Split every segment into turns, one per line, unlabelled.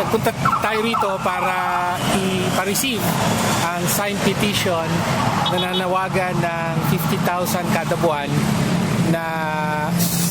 nagpunta tayo rito para i-receive ang signed petition na nanawagan ng 50,000 kada buwan na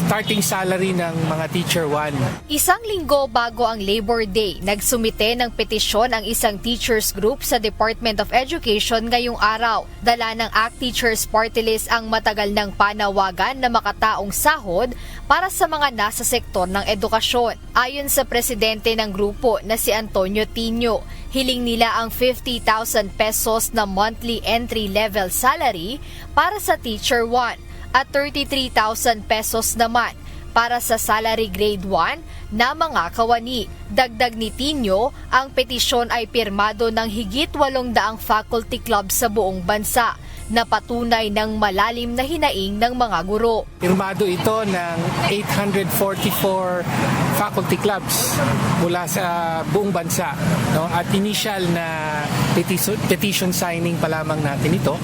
starting salary ng mga teacher 1.
Isang linggo bago ang Labor Day, nagsumite ng petisyon ang isang teachers group sa Department of Education ngayong araw. Dala ng ACT Teachers Party List ang matagal ng panawagan na makataong sahod para sa mga nasa sektor ng edukasyon. Ayon sa presidente ng grupo na si Antonio Tino, hiling nila ang 50,000 pesos na monthly entry-level salary para sa Teacher 1 at 33,000 pesos naman para sa salary grade 1 na mga kawani. Dagdag ni Tino, ang petisyon ay pirmado ng higit 800 faculty club sa buong bansa na patunay ng malalim na hinaing ng mga guro.
Pirmado ito ng 844 faculty clubs mula sa buong bansa. No? At initial na petition, petition signing pa lamang natin ito.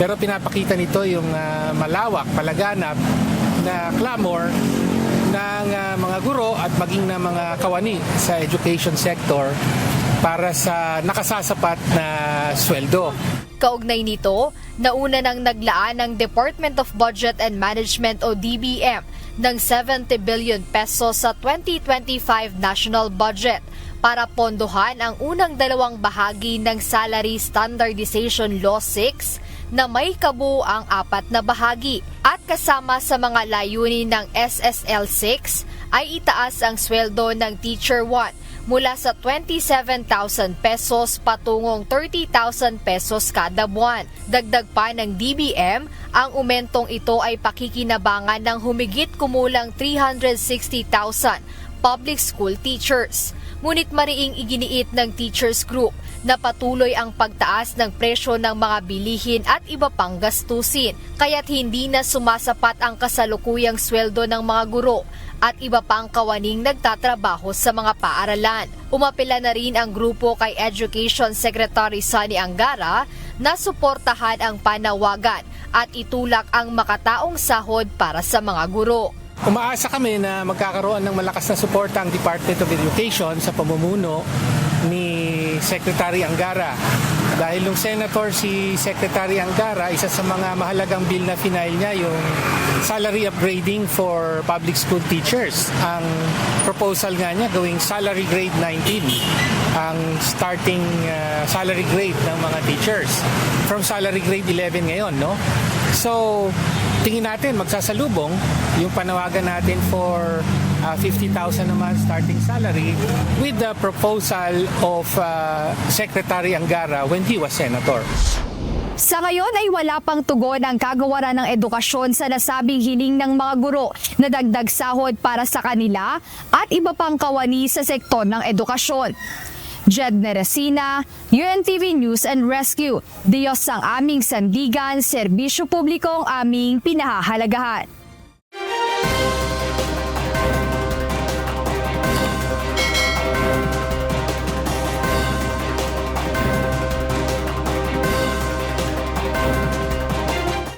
Pero pinapakita nito yung ah, malawak, palaganap na clamor ng ah, mga guro at maging ng mga kawani sa education sector para sa nakasasapat na sweldo.
Kaugnay nito, nauna nang naglaan ng Department of Budget and Management o DBM ng 70 billion pesos sa 2025 national budget para pondohan ang unang dalawang bahagi ng Salary Standardization Law 6 na may kabuo ang apat na bahagi at kasama sa mga layunin ng SSL 6 ay itaas ang sweldo ng Teacher 1 mula sa 27,000 pesos patungong 30,000 pesos kada buwan. Dagdag pa ng DBM, ang umentong ito ay pakikinabangan ng humigit kumulang 360,000 public school teachers. Ngunit mariing iginiit ng teachers group na patuloy ang pagtaas ng presyo ng mga bilihin at iba pang gastusin, kaya't hindi na sumasapat ang kasalukuyang sweldo ng mga guro at iba pang kawaning nagtatrabaho sa mga paaralan. Umapila na rin ang grupo kay Education Secretary Sunny Angara na suportahan ang panawagan at itulak ang makataong sahod para sa mga guro.
Umaasa kami na magkakaroon ng malakas na suporta ang Department of Education sa pamumuno ni Secretary Angara. Dahil nung Senator si Secretary Angara, isa sa mga mahalagang bill na final niya yung salary upgrading for public school teachers. Ang proposal nga niya gawing salary grade 19 ang starting uh, salary grade ng mga teachers from salary grade 11 ngayon, no? So, tingin natin magsasalubong yung panawagan natin for uh, 50,000 a month starting salary with the proposal of uh, Secretary Angara when he was senator.
Sa ngayon ay wala pang tugon ang kagawaran ng edukasyon sa nasabing hiling ng mga guro na dagdag sahod para sa kanila at iba pang kawani sa sektor ng edukasyon. Jed Neresina, UNTV News and Rescue. Diyos ang aming sandigan, serbisyo publiko ang aming pinahahalagahan.